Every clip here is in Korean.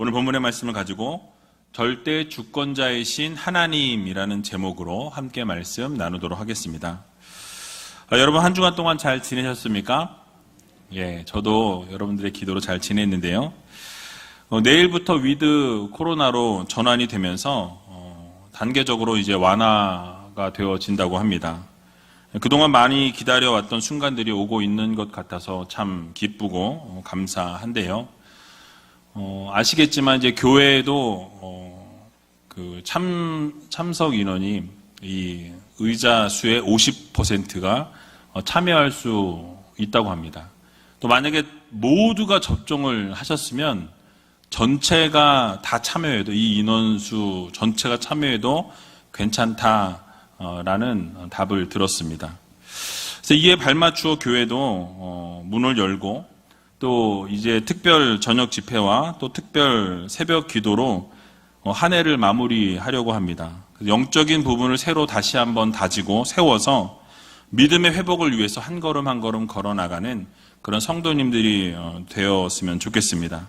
오늘 본문의 말씀을 가지고 절대 주권자이신 하나님이라는 제목으로 함께 말씀 나누도록 하겠습니다. 아, 여러분 한 주간 동안 잘 지내셨습니까? 예, 저도 여러분들의 기도로 잘 지냈는데요. 어, 내일부터 위드 코로나로 전환이 되면서 어, 단계적으로 이제 완화가 되어진다고 합니다. 그동안 많이 기다려왔던 순간들이 오고 있는 것 같아서 참 기쁘고 어, 감사한데요. 어, 아시겠지만 이제 교회에도 어, 그 참, 참석 인원이 이 의자 수의 50%가 어, 참여할 수 있다고 합니다. 또 만약에 모두가 접종을 하셨으면 전체가 다 참여해도 이 인원수 전체가 참여해도 괜찮다라는 답을 들었습니다. 그래서 이에 발맞추어 교회도 어, 문을 열고 또 이제 특별 저녁 집회와 또 특별 새벽 기도로 어, 한 해를 마무리하려고 합니다. 영적인 부분을 새로 다시 한번 다지고 세워서 믿음의 회복을 위해서 한 걸음 한 걸음 걸어 나가는 그런 성도님들이 어, 되었으면 좋겠습니다.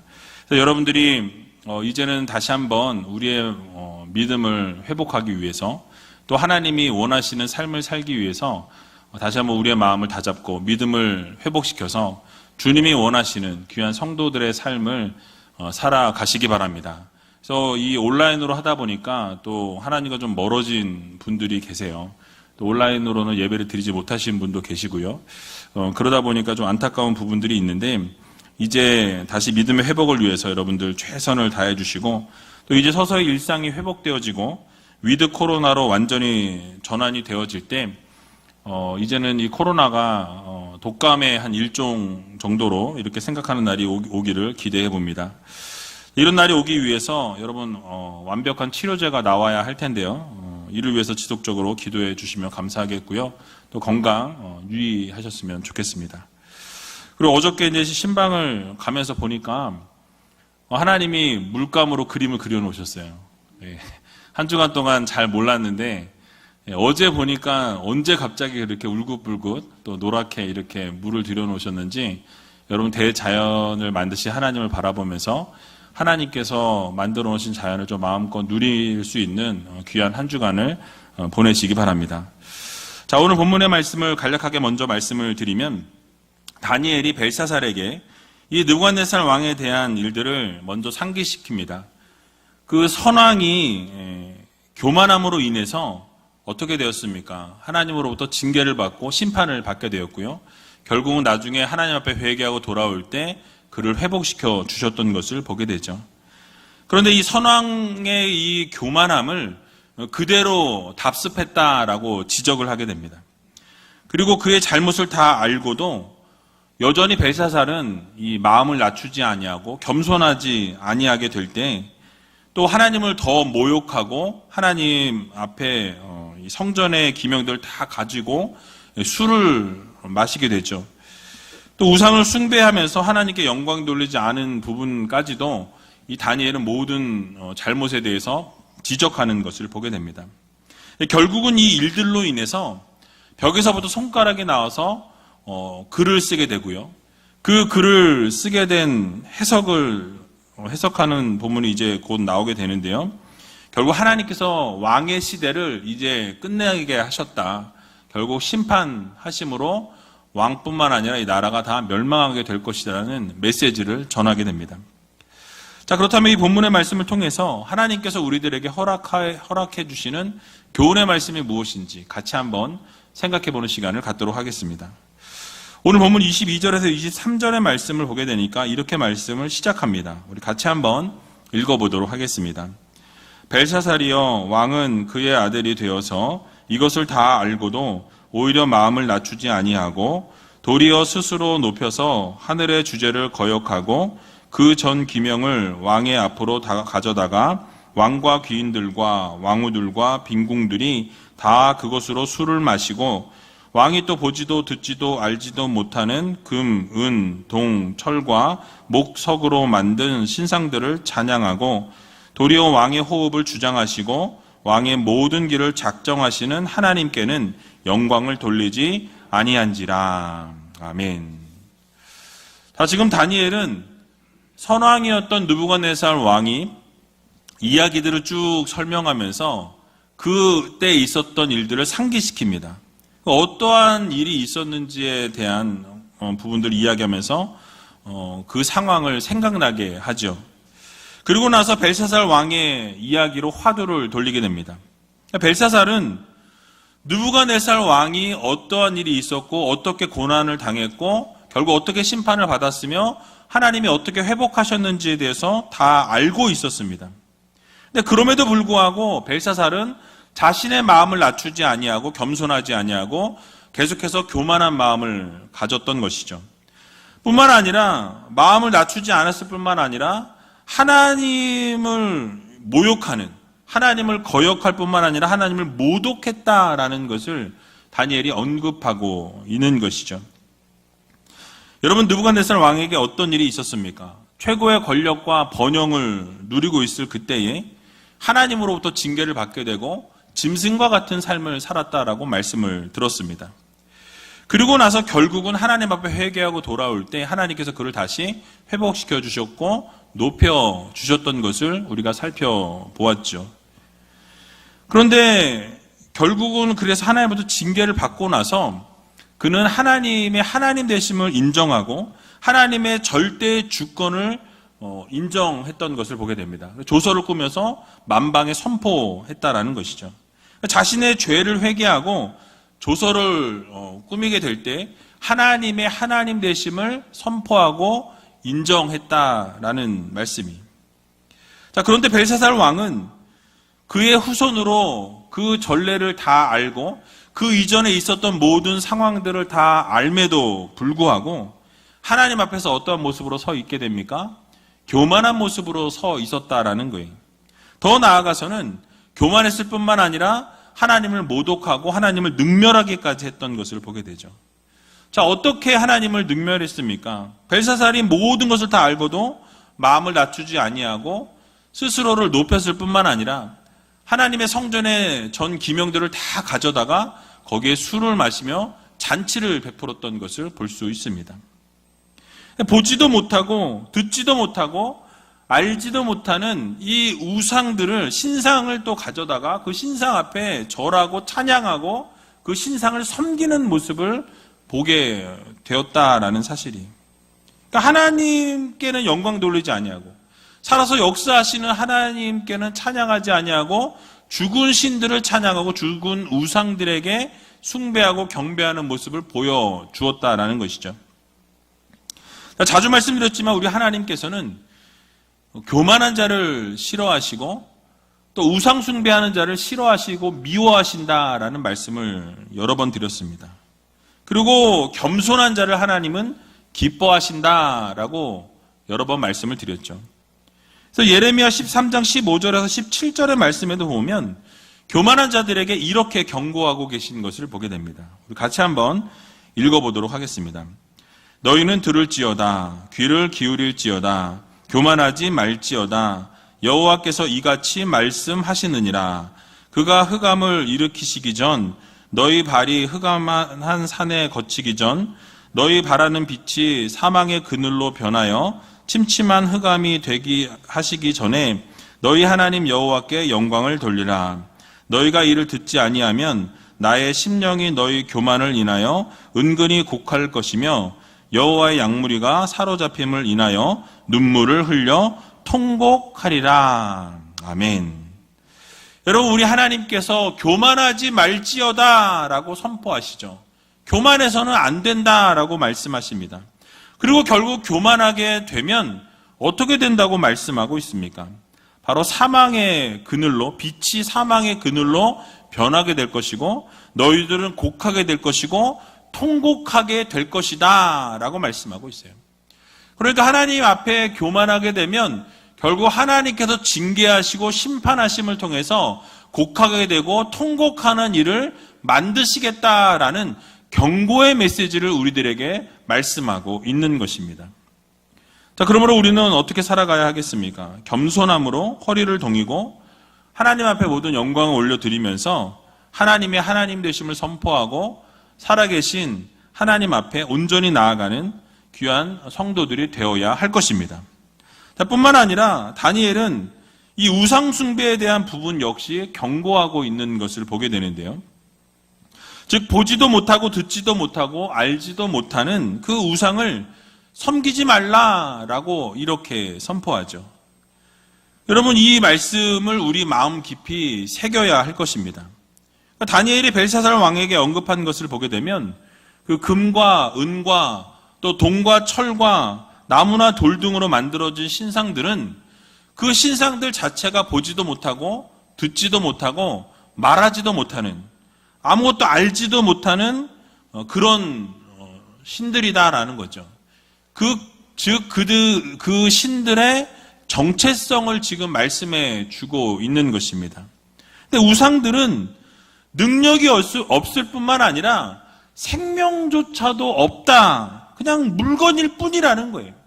여러분들이 어, 이제는 다시 한번 우리의 믿음을 회복하기 위해서 또 하나님이 원하시는 삶을 살기 위해서 다시 한번 우리의 마음을 다잡고 믿음을 회복시켜서 주님이 원하시는 귀한 성도들의 삶을 어, 살아가시기 바랍니다. 그래서 이 온라인으로 하다 보니까 또 하나님과 좀 멀어진 분들이 계세요. 또 온라인으로는 예배를 드리지 못하신 분도 계시고요. 어, 그러다 보니까 좀 안타까운 부분들이 있는데 이제 다시 믿음의 회복을 위해서 여러분들 최선을 다해 주시고 또 이제 서서히 일상이 회복되어지고 위드 코로나로 완전히 전환이 되어질 때 어, 이제는 이 코로나가 어, 독감의 한 일종 정도로 이렇게 생각하는 날이 오기, 를 기대해 봅니다. 이런 날이 오기 위해서 여러분 어, 완벽한 치료제가 나와야 할 텐데요. 어, 이를 위해서 지속적으로 기도해 주시면 감사하겠고요. 또 건강 어, 유의하셨으면 좋겠습니다. 그리고 어저께 이제 신방을 가면서 보니까 하나님이 물감으로 그림을 그려 놓으셨어요. 예. 한 주간 동안 잘 몰랐는데 예, 어제 보니까 언제 갑자기 그렇게 울긋불긋 또 노랗게 이렇게 물을 들여놓으셨는지 여러분 대자연을 만드신 하나님을 바라보면서 하나님께서 만들어 놓으신 자연을 좀 마음껏 누릴 수 있는 어, 귀한 한 주간을 어, 보내시기 바랍니다. 자, 오늘 본문의 말씀을 간략하게 먼저 말씀을 드리면 다니엘이 벨사살에게 이 느관네살 왕에 대한 일들을 먼저 상기시킵니다. 그 선왕이 예, 교만함으로 인해서 어떻게 되었습니까? 하나님으로부터 징계를 받고 심판을 받게 되었고요. 결국은 나중에 하나님 앞에 회개하고 돌아올 때 그를 회복시켜 주셨던 것을 보게 되죠. 그런데 이 선왕의 이 교만함을 그대로 답습했다라고 지적을 하게 됩니다. 그리고 그의 잘못을 다 알고도 여전히 벨사살은 이 마음을 낮추지 아니하고 겸손하지 아니하게 될 때 또 하나님을 더 모욕하고 하나님 앞에 성전의 기명들을 다 가지고 술을 마시게 되죠. 또 우상을 숭배하면서 하나님께 영광 돌리지 않은 부분까지도 이 다니엘은 모든 어, 잘못에 대해서 지적하는 것을 보게 됩니다. 결국은 이 일들로 인해서 벽에서부터 손가락이 나와서 어, 글을 쓰게 되고요. 그 글을 쓰게 된 해석을 어, 해석하는 부분이 이제 곧 나오게 되는데요. 결국 하나님께서 왕의 시대를 이제 끝내게 하셨다. 결국 심판하심으로 왕뿐만 아니라 이 나라가 다 멸망하게 될 것이라는 메시지를 전하게 됩니다. 자, 그렇다면 이 본문의 말씀을 통해서 하나님께서 우리들에게 허락해, 허락해 주시는 교훈의 말씀이 무엇인지 같이 한번 생각해 보는 시간을 갖도록 하겠습니다. 오늘 본문 22절에서 23절의 말씀을 보게 되니까 이렇게 말씀을 시작합니다. 우리 같이 한번 읽어보도록 하겠습니다. 벨사살이여 왕은 그의 아들이 되어서 이것을 다 알고도 오히려 마음을 낮추지 아니하고 도리어 스스로 높여서 하늘의 주제를 거역하고 그 전 기명을 왕의 앞으로 다 가져다가 왕과 귀인들과 왕후들과 빈궁들이 다 그것으로 술을 마시고 왕이 또 보지도 듣지도 알지도 못하는 금, 은, 동, 철과 목석으로 만든 신상들을 찬양하고 도리어 왕의 호흡을 주장하시고 왕의 모든 길을 작정하시는 하나님께는 영광을 돌리지 아니한지라. 아멘. 자, 지금 다니엘은 선왕이었던 느부갓네살 왕이 이야기들을 쭉 설명하면서 그때 있었던 일들을 상기시킵니다. 어떠한 일이 있었는지에 대한 어, 부분들을 이야기하면서 어, 그 상황을 생각나게 하죠. 그리고 나서 벨사살 왕의 이야기로 화두를 돌리게 됩니다. 벨사살은 느부갓네살 왕이 어떠한 일이 있었고 어떻게 고난을 당했고 결국 어떻게 심판을 받았으며 하나님이 어떻게 회복하셨는지에 대해서 다 알고 있었습니다. 근데 그럼에도 불구하고 벨사살은 자신의 마음을 낮추지 아니하고 겸손하지 아니하고 계속해서 교만한 마음을 가졌던 것이죠. 뿐만 아니라 마음을 낮추지 않았을 뿐만 아니라 하나님을 모욕하는 하나님을 거역할 뿐만 아니라 하나님을 모독했다라는 것을 다니엘이 언급하고 있는 것이죠. 여러분 느부갓네살 왕에게 어떤 일이 있었습니까? 최고의 권력과 번영을 누리고 있을 그때에 하나님으로부터 징계를 받게 되고 짐승과 같은 삶을 살았다라고 말씀을 들었습니다. 그리고 나서 결국은 하나님 앞에 회개하고 돌아올 때 하나님께서 그를 다시 회복시켜 주셨고 높여 주셨던 것을 우리가 살펴보았죠. 그런데 결국은 그래서 하나님부터 징계를 받고 나서 그는 하나님의 하나님 되심을 인정하고 하나님의 절대 주권을 어, 인정했던 것을 보게 됩니다. 조서를 꾸며서 만방에 선포했다라는 것이죠. 자신의 죄를 회개하고 조서를 어, 꾸미게 될 때 하나님의 하나님 되심을 선포하고 인정했다라는 말씀이. 자, 그런데 벨사살 왕은 그의 후손으로 그 전례를 다 알고 그 이전에 있었던 모든 상황들을 다 알매도 불구하고 하나님 앞에서 어떠한 모습으로 서 있게 됩니까? 교만한 모습으로 서 있었다라는 거예요. 더 나아가서는 교만했을 뿐만 아니라 하나님을 모독하고 하나님을 능멸하기까지 했던 것을 보게 되죠. 자, 어떻게 하나님을 능멸했습니까? 벨사살이 모든 것을 다 알고도 마음을 낮추지 아니하고 스스로를 높였을 뿐만 아니라 하나님의 성전의 전 기명들을 다 가져다가 거기에 술을 마시며 잔치를 베풀었던 것을 볼 수 있습니다. 보지도 못하고 듣지도 못하고 알지도 못하는 이 우상들을 신상을 또 가져다가 그 신상 앞에 절하고 찬양하고 그 신상을 섬기는 모습을 보게 되었다라는 사실이. 그러니까 하나님께는 영광 돌리지 아니하고 살아서 역사하시는 하나님께는 찬양하지 아니하고 죽은 신들을 찬양하고 죽은 우상들에게 숭배하고 경배하는 모습을 보여 주었다라는 것이죠. 자주 말씀드렸지만 우리 하나님께서는 교만한 자를 싫어하시고 또 우상 숭배하는 자를 싫어하시고 미워하신다라는 말씀을 여러 번 드렸습니다. 그리고 겸손한 자를 하나님은 기뻐하신다라고 여러 번 말씀을 드렸죠. 그래서 예레미야 13장 15절에서 17절의 말씀에도 보면 교만한 자들에게 이렇게 경고하고 계신 것을 보게 됩니다. 우리 같이 한번 읽어보도록 하겠습니다. 너희는 들을지어다 귀를 기울일지어다 교만하지 말지어다 여호와께서 이같이 말씀하시느니라 그가 흑암을 일으키시기 전 너희 발이 흑암한 산에 거치기 전 너희 바라는 빛이 사망의 그늘로 변하여 침침한 흑암이 되기 하시기 전에 너희 하나님 여호와께 영광을 돌리라 너희가 이를 듣지 아니하면 나의 심령이 너희 교만을 인하여 은근히 곡할 것이며 여호와의 양무리가 사로잡힘을 인하여 눈물을 흘려 통곡하리라. 아멘. 여러분 우리 하나님께서 교만하지 말지어다 라고 선포하시죠. 교만해서는 안 된다 라고 말씀하십니다. 그리고 결국 교만하게 되면 어떻게 된다고 말씀하고 있습니까? 바로 사망의 그늘로 빛이 사망의 그늘로 변하게 될 것이고 너희들은 곡하게 될 것이고 통곡하게 될 것이다 라고 말씀하고 있어요. 그러니까 하나님 앞에 교만하게 되면 결국 하나님께서 징계하시고 심판하심을 통해서 곡하게 되고 통곡하는 일을 만드시겠다라는 경고의 메시지를 우리들에게 말씀하고 있는 것입니다. 자, 그러므로 우리는 어떻게 살아가야 하겠습니까? 겸손함으로 허리를 동이고 하나님 앞에 모든 영광을 올려드리면서 하나님의 하나님 되심을 선포하고 살아계신 하나님 앞에 온전히 나아가는 귀한 성도들이 되어야 할 것입니다. 뿐만 아니라 다니엘은 이 우상숭배에 대한 부분 역시 경고하고 있는 것을 보게 되는데요. 즉, 보지도 못하고 듣지도 못하고 알지도 못하는 그 우상을 섬기지 말라라고 이렇게 선포하죠. 여러분, 이 말씀을 우리 마음 깊이 새겨야 할 것입니다. 다니엘이 벨사살 왕에게 언급한 것을 보게 되면 그 금과 은과 또 동과 철과 나무나 돌 등으로 만들어진 신상들은 그 신상들 자체가 보지도 못하고 듣지도 못하고 말하지도 못하는 아무것도 알지도 못하는 어, 그런 어, 신들이다라는 거죠. 그, 즉, 그들, 그 신들의 정체성을 지금 말씀해 주고 있는 것입니다. 근데 우상들은 능력이 없을 뿐만 아니라 생명조차도 없다. 그냥 물건일 뿐이라는 거예요.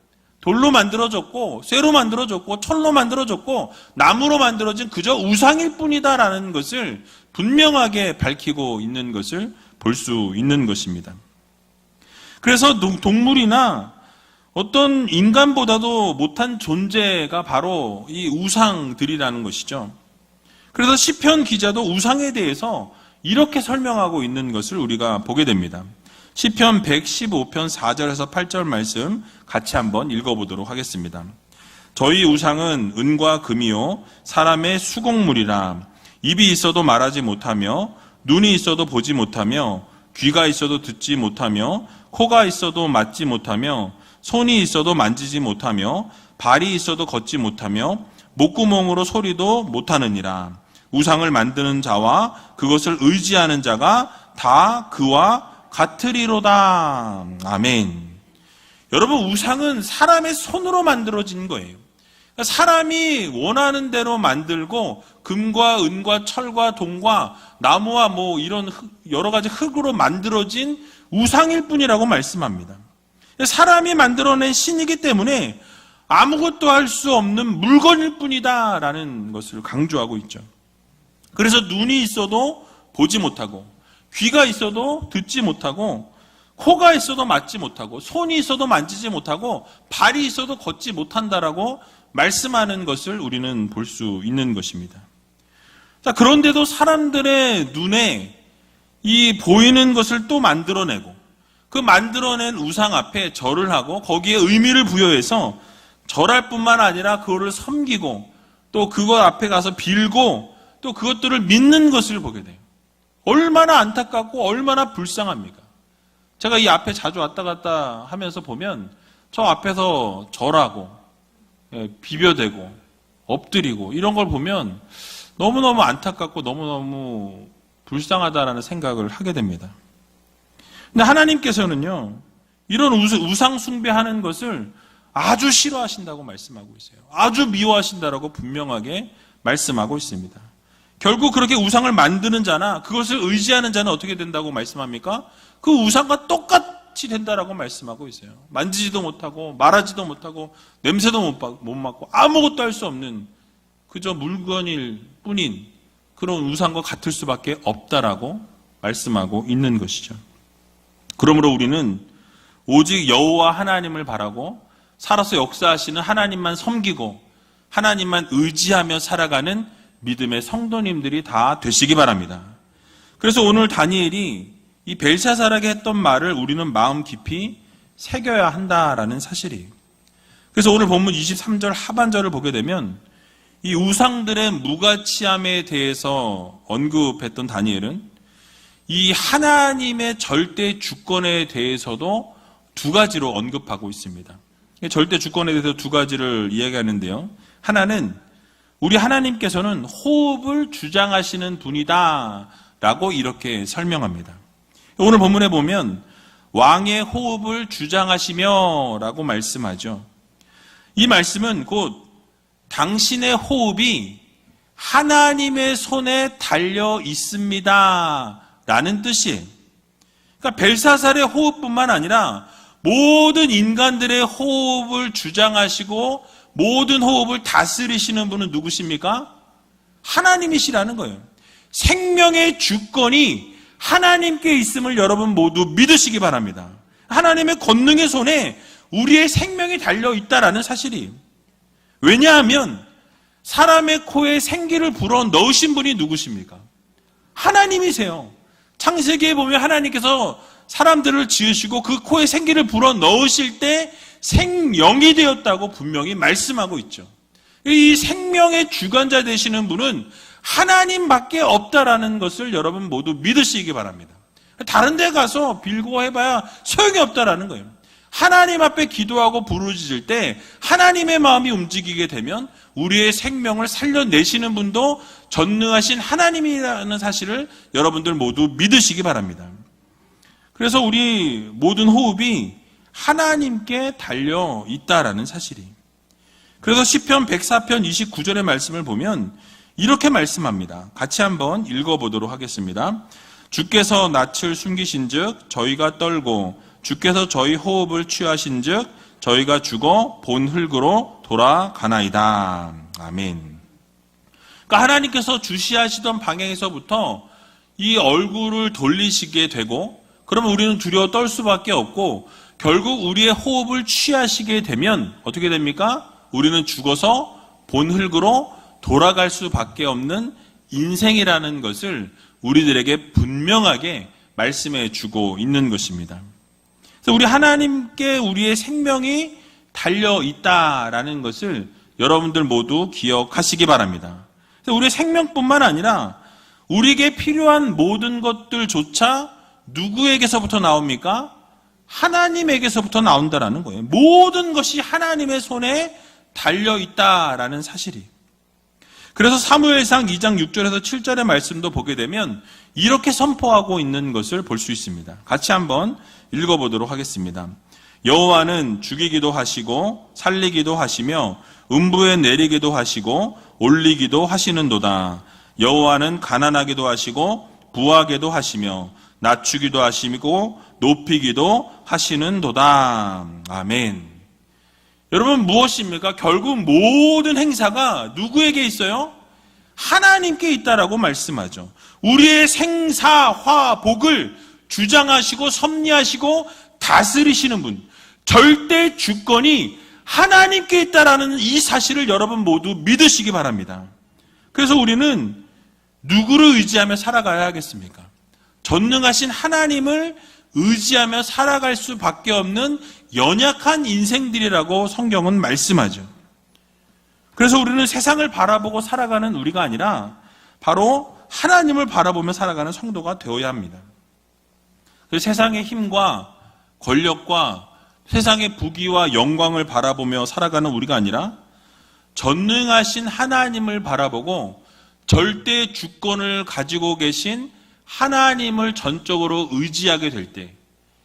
돌로 만들어졌고, 쇠로 만들어졌고, 철로 만들어졌고, 나무로 만들어진 그저 우상일 뿐이다라는 것을 분명하게 밝히고 있는 것을 볼 수 있는 것입니다. 그래서 동물이나 어떤 인간보다도 못한 존재가 바로 이 우상들이라는 것이죠. 그래서 시편 기자도 우상에 대해서 이렇게 설명하고 있는 것을 우리가 보게 됩니다. 시편 115편 4절에서 8절 말씀 같이 한번 읽어보도록 하겠습니다. 저희 우상은 은과 금이요 사람의 수공물이라 입이 있어도 말하지 못하며 눈이 있어도 보지 못하며 귀가 있어도 듣지 못하며 코가 있어도 맞지 못하며 손이 있어도 만지지 못하며 발이 있어도 걷지 못하며 목구멍으로 소리도 못하느니라. 우상을 만드는 자와 그것을 의지하는 자가 다 그와 같으리로다. 아멘. 여러분, 우상은 사람의 손으로 만들어진 거예요. 그러니까 사람이 원하는 대로 만들고 금과 은과 철과 동과 나무와 뭐 이런 여러 가지 흙으로 만들어진 우상일 뿐이라고 말씀합니다. 사람이 만들어낸 신이기 때문에 아무것도 할 수 없는 물건일 뿐이다라는 것을 강조하고 있죠. 그래서 눈이 있어도 보지 못하고 귀가 있어도 듣지 못하고 코가 있어도 맞지 못하고 손이 있어도 만지지 못하고 발이 있어도 걷지 못한다라고 말씀하는 것을 우리는 볼 수 있는 것입니다. 자, 그런데도 사람들의 눈에 이 보이는 것을 또 만들어내고 그 만들어낸 우상 앞에 절을 하고 거기에 의미를 부여해서 절할 뿐만 아니라 그거를 섬기고 또 그것 앞에 가서 빌고 또 그것들을 믿는 것을 보게 돼요. 얼마나 안타깝고 얼마나 불쌍합니까? 제가 이 앞에 자주 왔다 갔다 하면서 보면 저 앞에서 절하고 예, 비벼대고 엎드리고 이런 걸 보면 너무너무 안타깝고 너무너무 불쌍하다라는 생각을 하게 됩니다. 근데 하나님께서는요, 이런 우상 숭배하는 것을 아주 싫어하신다고 말씀하고 있어요. 아주 미워하신다라고 분명하게 말씀하고 있습니다. 결국 그렇게 우상을 만드는 자나 그것을 의지하는 자는 어떻게 된다고 말씀합니까? 그 우상과 똑같이 된다라고 말씀하고 있어요. 만지지도 못하고 말하지도 못하고 냄새도 못 맡고 아무것도 할 수 없는 그저 물건일 뿐인 그런 우상과 같을 수밖에 없다라고 말씀하고 있는 것이죠. 그러므로 우리는 오직 여호와 하나님을 바라고 살아서 역사하시는 하나님만 섬기고 하나님만 의지하며 살아가는 믿음의 성도님들이 다 되시기 바랍니다. 그래서 오늘 다니엘이 이 벨샤살에게 했던 말을 우리는 마음 깊이 새겨야 한다라는 사실이에요. 그래서 오늘 본문 23절 하반절을 보게 되면 이 우상들의 무가치함에 대해서 언급했던 다니엘은 이 하나님의 절대 주권에 대해서도 두 가지로 언급하고 있습니다. 절대 주권에 대해서 두 가지를 이야기하는데요. 하나는 우리 하나님께서는 호흡을 주장하시는 분이다. 라고 이렇게 설명합니다. 오늘 본문에 보면 왕의 호흡을 주장하시며 라고 말씀하죠. 이 말씀은 곧 당신의 호흡이 하나님의 손에 달려 있습니다. 라는 뜻이에요. 그러니까 벨사살의 호흡뿐만 아니라 모든 인간들의 호흡을 주장하시고 모든 호흡을 다스리시는 분은 누구십니까? 하나님이시라는 거예요. 생명의 주권이 하나님께 있음을 여러분 모두 믿으시기 바랍니다. 하나님의 권능의 손에 우리의 생명이 달려 있다라는 사실이 왜냐하면 사람의 코에 생기를 불어 넣으신 분이 누구십니까? 하나님이세요. 창세기에 보면 하나님께서 사람들을 지으시고 그 코에 생기를 불어 넣으실 때 생명이 되었다고 분명히 말씀하고 있죠. 이 생명의 주관자 되시는 분은 하나님밖에 없다라는 것을 여러분 모두 믿으시기 바랍니다. 다른 데 가서 빌고 해봐야 소용이 없다라는 거예요. 하나님 앞에 기도하고 부르짖을 때 하나님의 마음이 움직이게 되면 우리의 생명을 살려내시는 분도 전능하신 하나님이라는 사실을 여러분들 모두 믿으시기 바랍니다. 그래서 우리 모든 호흡이 하나님께 달려 있다라는 사실이. 그래서 시편 104편 29절의 말씀을 보면 이렇게 말씀합니다. 같이 한번 읽어 보도록 하겠습니다. 주께서 낯을 숨기신즉 저희가 떨고 주께서 저희 호흡을 취하신즉 저희가 죽어 본 흙으로 돌아가나이다. 아멘. 그러니까 하나님께서 주시하시던 방향에서부터 이 얼굴을 돌리시게 되고 그러면 우리는 두려워 떨 수밖에 없고 결국 우리의 호흡을 취하시게 되면 어떻게 됩니까? 우리는 죽어서 본 흙으로 돌아갈 수밖에 없는 인생이라는 것을 우리들에게 분명하게 말씀해 주고 있는 것입니다. 그래서 우리 하나님께 우리의 생명이 달려 있다라는 것을 여러분들 모두 기억하시기 바랍니다. 그래서 우리의 생명뿐만 아니라 우리에게 필요한 모든 것들조차 누구에게서부터 나옵니까? 하나님에게서부터 나온다라는 거예요. 모든 것이 하나님의 손에 달려 있다라는 사실이. 그래서 사무엘상 2장 6절에서 7절의 말씀도 보게 되면 이렇게 선포하고 있는 것을 볼 수 있습니다. 같이 한번 읽어 보도록 하겠습니다. 여호와는 죽이기도 하시고 살리기도 하시며 음부에 내리기도 하시고 올리기도 하시는도다. 여호와는 가난하기도 하시고 부하게도 하시며 낮추기도 하시고 높이기도 하시는 도다. 아멘. 여러분 무엇입니까? 결국 모든 행사가 누구에게 있어요? 하나님께 있다라고 말씀하죠. 우리의 생사화복을 주장하시고 섭리하시고 다스리시는 분, 절대 주권이 하나님께 있다라는 이 사실을 여러분 모두 믿으시기 바랍니다. 그래서 우리는 누구를 의지하며 살아가야 하겠습니까? 전능하신 하나님을 의지하며 살아갈 수밖에 없는 연약한 인생들이라고 성경은 말씀하죠. 그래서 우리는 세상을 바라보고 살아가는 우리가 아니라 바로 하나님을 바라보며 살아가는 성도가 되어야 합니다. 세상의 힘과 권력과 세상의 부귀와 영광을 바라보며 살아가는 우리가 아니라 전능하신 하나님을 바라보고 절대 주권을 가지고 계신 하나님을 전적으로 의지하게 될 때,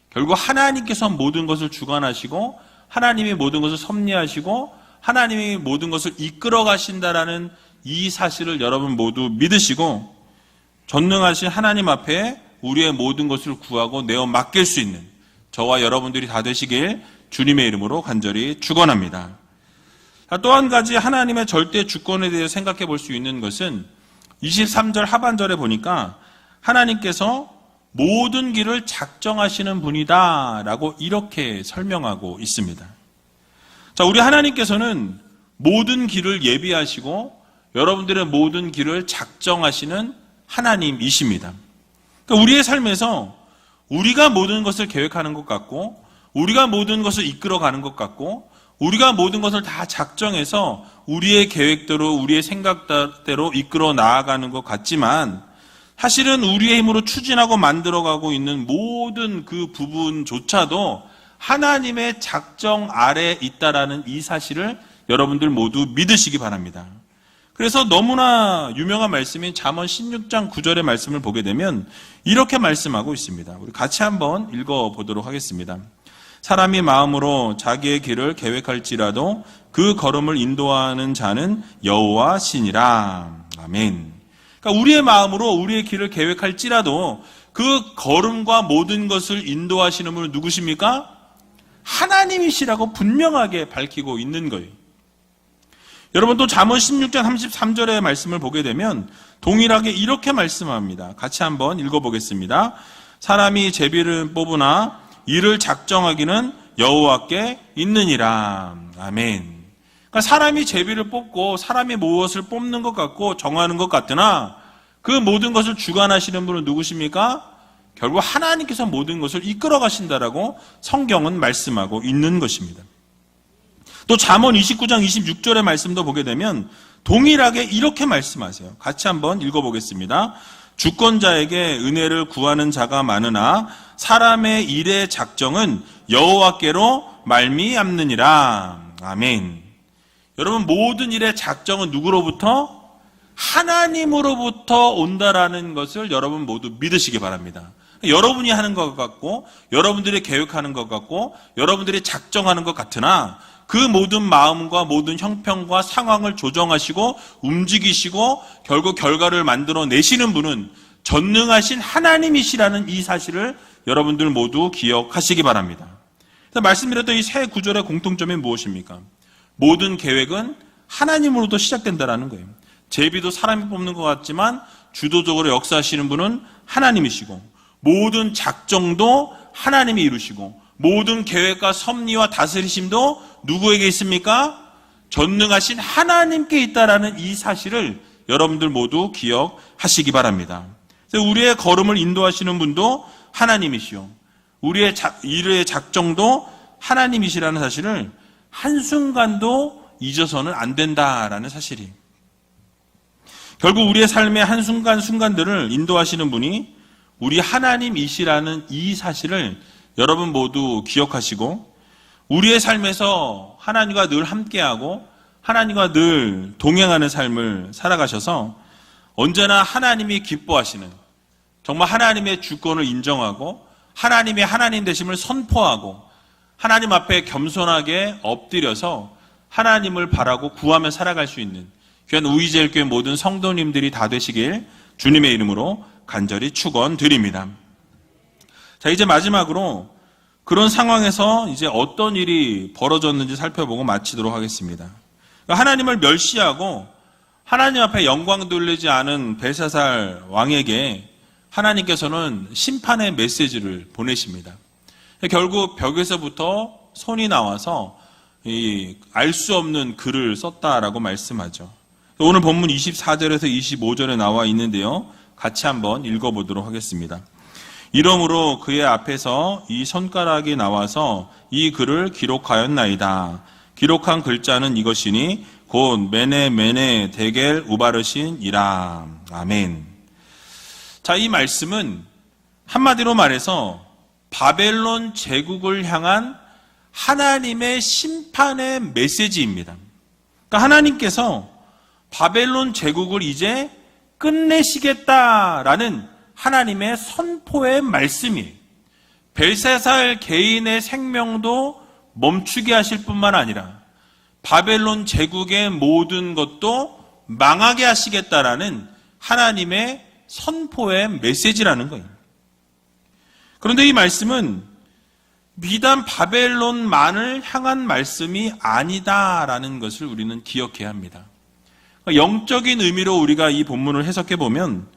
결국 하나님께서 모든 것을 주관하시고, 하나님이 모든 것을 섭리하시고, 하나님이 모든 것을 이끌어 가신다라는 이 사실을 여러분 모두 믿으시고, 전능하신 하나님 앞에 우리의 모든 것을 구하고 내어 맡길 수 있는 저와 여러분들이 다 되시길 주님의 이름으로 간절히 축원합니다. 또 한 가지 하나님의 절대 주권에 대해 생각해 볼 수 있는 것은 23절 하반절에 보니까 하나님께서 모든 길을 작정하시는 분이다 라고 이렇게 설명하고 있습니다. 자, 우리 하나님께서는 모든 길을 예비하시고 여러분들의 모든 길을 작정하시는 하나님이십니다. 그러니까 우리의 삶에서 우리가 모든 것을 계획하는 것 같고 우리가 모든 것을 이끌어가는 것 같고 우리가 모든 것을 다 작정해서 우리의 계획대로 우리의 생각대로 이끌어 나아가는 것 같지만 사실은 우리의 힘으로 추진하고 만들어가고 있는 모든 그 부분조차도 하나님의 작정 아래 있다라는 이 사실을 여러분들 모두 믿으시기 바랍니다. 그래서 너무나 유명한 말씀인 잠언 16장 9절의 말씀을 보게 되면 이렇게 말씀하고 있습니다. 우리 같이 한번 읽어 보도록 하겠습니다. 사람이 마음으로 자기의 길을 계획할지라도 그 걸음을 인도하는 자는 여호와 신이라. 아멘. 그러니까 우리의 마음으로 우리의 길을 계획할지라도 그 걸음과 모든 것을 인도하시는 분은 누구십니까? 하나님이시라고 분명하게 밝히고 있는 거예요. 여러분 또 잠언 16장 33절의 말씀을 보게 되면 동일하게 이렇게 말씀합니다. 같이 한번 읽어보겠습니다. 사람이 제비를 뽑으나 이를 작정하기는 여호와께 있느니라. 아멘. 그러니까 사람이 제비를 뽑고 사람이 무엇을 뽑는 것 같고 정하는 것 같으나 그 모든 것을 주관하시는 분은 누구십니까? 결국 하나님께서 모든 것을 이끌어 가신다라고 성경은 말씀하고 있는 것입니다. 또 잠언 29장 26절의 말씀도 보게 되면 동일하게 이렇게 말씀하세요. 같이 한번 읽어 보겠습니다. 주권자에게 은혜를 구하는 자가 많으나 사람의 일의 작정은 여호와께로 말미암느니라. 아멘. 여러분 모든 일의 작정은 누구로부터? 하나님으로부터 온다라는 것을 여러분 모두 믿으시기 바랍니다. 여러분이 하는 것 같고, 여러분들이 계획하는 것 같고, 여러분들이 작정하는 것 같으나, 그 모든 마음과 모든 형편과 상황을 조정하시고, 움직이시고, 결국 결과를 만들어 내시는 분은 전능하신 하나님이시라는 이 사실을 여러분들 모두 기억하시기 바랍니다. 말씀드렸던 이 세 구절의 공통점이 무엇입니까? 모든 계획은 하나님으로부터 시작된다라는 거예요. 제비도 사람이 뽑는 것 같지만 주도적으로 역사하시는 분은 하나님이시고 모든 작정도 하나님이 이루시고 모든 계획과 섭리와 다스리심도 누구에게 있습니까? 전능하신 하나님께 있다라는 이 사실을 여러분들 모두 기억하시기 바랍니다. 우리의 걸음을 인도하시는 분도 하나님이시요. 우리의 작, 일의 작정도 하나님이시라는 사실을 한순간도 잊어서는 안 된다라는 사실이. 결국 우리의 삶의 한순간 순간들을 인도하시는 분이 우리 하나님이시라는 이 사실을 여러분 모두 기억하시고 우리의 삶에서 하나님과 늘 함께하고 하나님과 늘 동행하는 삶을 살아가셔서 언제나 하나님이 기뻐하시는 정말 하나님의 주권을 인정하고 하나님의 하나님 되심을 선포하고 하나님 앞에 겸손하게 엎드려서 하나님을 바라고 구하며 살아갈 수 있는 귀한 우이제일교회 모든 성도님들이 다 되시길 주님의 이름으로 간절히 축원드립니다. 자, 이제 마지막으로 그런 상황에서 이제 어떤 일이 벌어졌는지 살펴보고 마치도록 하겠습니다. 그러니까 하나님을 멸시하고 하나님 앞에 영광 돌리지 않은 벨사살 왕에게 하나님께서는 심판의 메시지를 보내십니다. 결국 벽에서부터 손이 나와서 알 수 없는 글을 썼다라고 말씀하죠. 오늘 본문 24절에서 25절에 나와 있는데요. 같이 한번 읽어보도록 하겠습니다. 이러므로 그의 앞에서 이 손가락이 나와서 이 글을 기록하였나이다. 기록한 글자는 이것이니 곧 메네 메네 데겔 우바르신이라. 아멘. 자, 이 말씀은 한마디로 말해서 바벨론 제국을 향한 하나님의 심판의 메시지입니다. 그러니까 하나님께서 바벨론 제국을 이제 끝내시겠다라는 하나님의 선포의 말씀이 벨세살 개인의 생명도 멈추게 하실 뿐만 아니라 바벨론 제국의 모든 것도 망하게 하시겠다라는 하나님의 선포의 메시지라는 거예요. 그런데 이 말씀은 비단 바벨론만을 향한 말씀이 아니다라는 것을 우리는 기억해야 합니다. 영적인 의미로 우리가 이 본문을 해석해 보면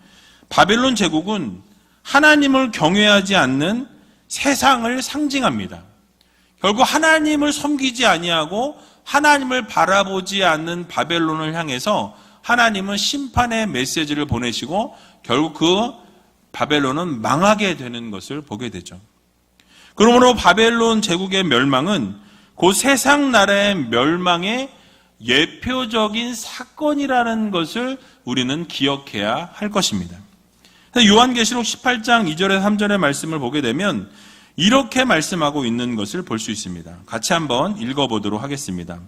바벨론 제국은 하나님을 경외하지 않는 세상을 상징합니다. 결국 하나님을 섬기지 아니하고 하나님을 바라보지 않는 바벨론을 향해서 하나님은 심판의 메시지를 보내시고 결국 그 바벨론은 망하게 되는 것을 보게 되죠. 그러므로 바벨론 제국의 멸망은 그 세상 나라의 멸망의 예표적인 사건이라는 것을 우리는 기억해야 할 것입니다. 요한계시록 18장 2절에 3절의 말씀을 보게 되면 이렇게 말씀하고 있는 것을 볼 수 있습니다. 같이 한번 읽어보도록 하겠습니다.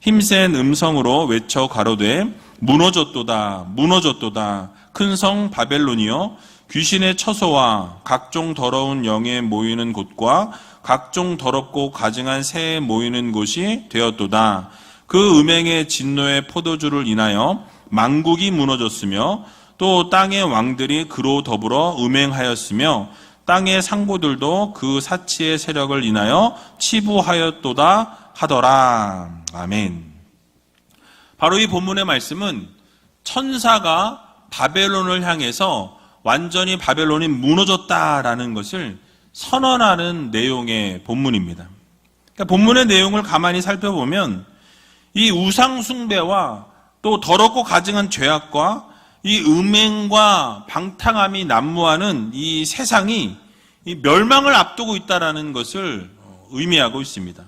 힘센 음성으로 외쳐 가로되 무너졌도다 무너졌도다 큰 성 바벨론이여 귀신의 처소와 각종 더러운 영에 모이는 곳과 각종 더럽고 가증한 새에 모이는 곳이 되었도다. 그 음행의 진노의 포도주를 인하여 망국이 무너졌으며 또 땅의 왕들이 그로 더불어 음행하였으며 땅의 상고들도 그 사치의 세력을 인하여 치부하였도다 하더라. 아멘. 바로 이 본문의 말씀은 천사가 바벨론을 향해서 완전히 바벨론이 무너졌다라는 것을 선언하는 내용의 본문입니다. 그러니까 본문의 내용을 가만히 살펴보면 이 우상숭배와 또 더럽고 가증한 죄악과 이 음행과 방탕함이 난무하는 이 세상이 이 멸망을 앞두고 있다라는 것을 의미하고 있습니다.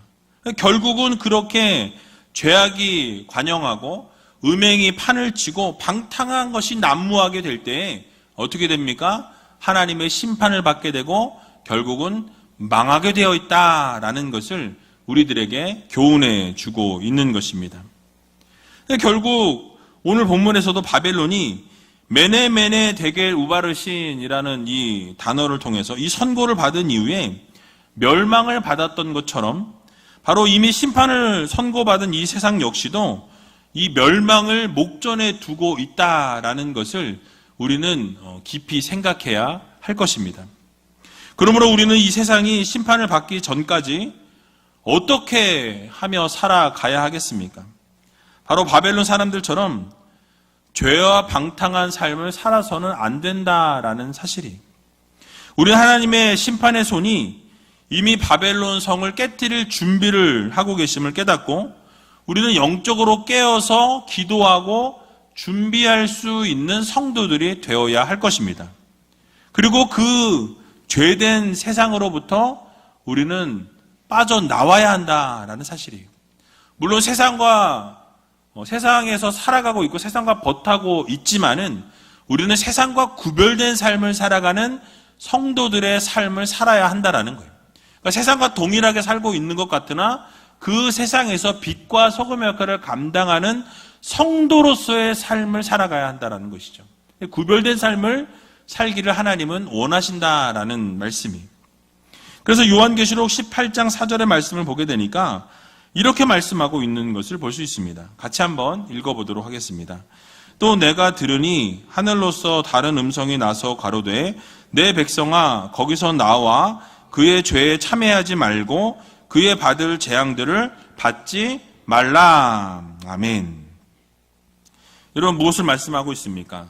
결국은 그렇게 죄악이 관영하고 음행이 판을 치고 방탕한 것이 난무하게 될 때에 어떻게 됩니까? 하나님의 심판을 받게 되고 결국은 망하게 되어 있다라는 것을 우리들에게 교훈해 주고 있는 것입니다. 결국 오늘 본문에서도 바벨론이 메네메네 데겔 우바르신이라는 이 단어를 통해서 이 선고를 받은 이후에 멸망을 받았던 것처럼 바로 이미 심판을 선고받은 이 세상 역시도 이 멸망을 목전에 두고 있다라는 것을 우리는 어, 깊이 생각해야 할 것입니다. 그러므로 우리는 이 세상이 심판을 받기 전까지 어떻게 하며 살아가야 하겠습니까? 바로 바벨론 사람들처럼 죄와 방탕한 삶을 살아서는 안 된다라는 사실이. 우리 하나님의 심판의 손이 이미 바벨론 성을 깨뜨릴 준비를 하고 계심을 깨닫고 우리는 영적으로 깨어서 기도하고 준비할 수 있는 성도들이 되어야 할 것입니다. 그리고 그 죄된 세상으로부터 우리는 빠져나와야 한다라는 사실이에요. 물론 세상과 어, 세상에서 살아가고 있고 세상과 버타고 있지만은 우리는 세상과 구별된 삶을 살아가는 성도들의 삶을 살아야 한다라는 거예요. 그러니까 세상과 동일하게 살고 있는 것 같으나 그 세상에서 빛과 소금 역할을 감당하는 성도로서의 삶을 살아가야 한다라는 것이죠. 구별된 삶을 살기를 하나님은 원하신다라는 말씀이. 그래서 요한계시록 18장 4절의 말씀을 보게 되니까 이렇게 말씀하고 있는 것을 볼 수 있습니다. 같이 한번 읽어보도록 하겠습니다. 또 내가 들으니 하늘로서 다른 음성이 나서 가로되 내 백성아 거기서 나와 그의 죄에 참여하지 말고 그의 받을 재앙들을 받지 말라. 아멘. 여러분 무엇을 말씀하고 있습니까?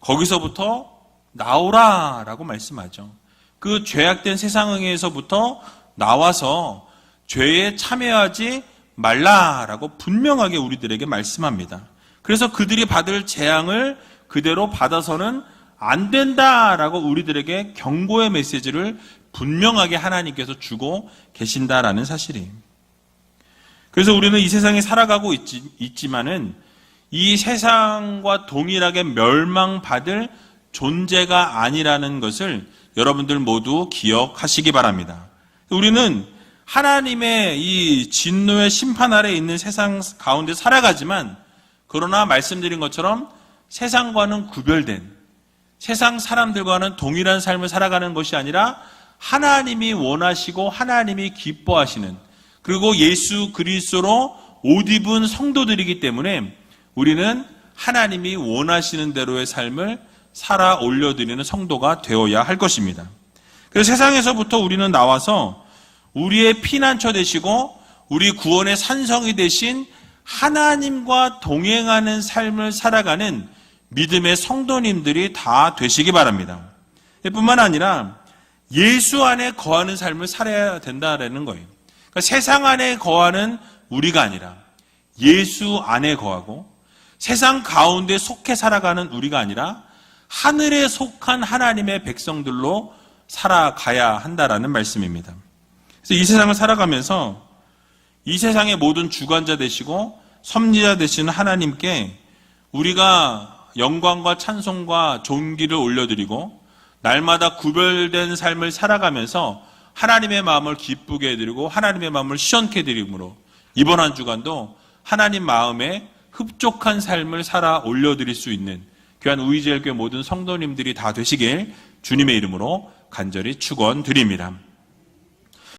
거기서부터 나오라라고 말씀하죠. 그 죄악된 세상에서부터 나와서 죄에 참여하지 말라라고 분명하게 우리들에게 말씀합니다. 그래서 그들이 받을 재앙을 그대로 받아서는 안 된다라고 우리들에게 경고의 메시지를 분명하게 하나님께서 주고 계신다라는 사실이에요. 그래서 우리는 이 세상에 살아가고 있지, 있지 만은 이 세상과 동일하게 멸망받을 존재가 아니라는 것을 여러분들 모두 기억하시기 바랍니다. 우리는 하나님의 이 진노의 심판 아래 있는 세상 가운데 살아가지만 그러나 말씀드린 것처럼 세상과는 구별된 세상 사람들과는 동일한 삶을 살아가는 것이 아니라 하나님이 원하시고 하나님이 기뻐하시는 그리고 예수 그리스도로 옷 입은 성도들이기 때문에 우리는 하나님이 원하시는 대로의 삶을 살아 올려드리는 성도가 되어야 할 것입니다. 그래서 세상에서부터 우리는 나와서 우리의 피난처 되시고 우리 구원의 산성이 되신 하나님과 동행하는 삶을 살아가는 믿음의 성도님들이 다 되시기 바랍니다. 뿐만 아니라 예수 안에 거하는 삶을 살아야 된다라는 거예요. 그러니까 세상 안에 거하는 우리가 아니라 예수 안에 거하고 세상 가운데 속해 살아가는 우리가 아니라 하늘에 속한 하나님의 백성들로 살아가야 한다라는 말씀입니다. 그래서 이 세상을 살아가면서 이 세상의 모든 주관자 되시고 섭리자 되시는 하나님께 우리가 영광과 찬송과 존귀를 올려드리고 날마다 구별된 삶을 살아가면서 하나님의 마음을 기쁘게 해드리고 하나님의 마음을 시원케 해드림으로 이번 한 주간도 하나님 마음에 흡족한 삶을 살아 올려드릴 수 있는 귀한 우이제일교회 모든 성도님들이 다 되시길 주님의 이름으로 간절히 축원드립니다.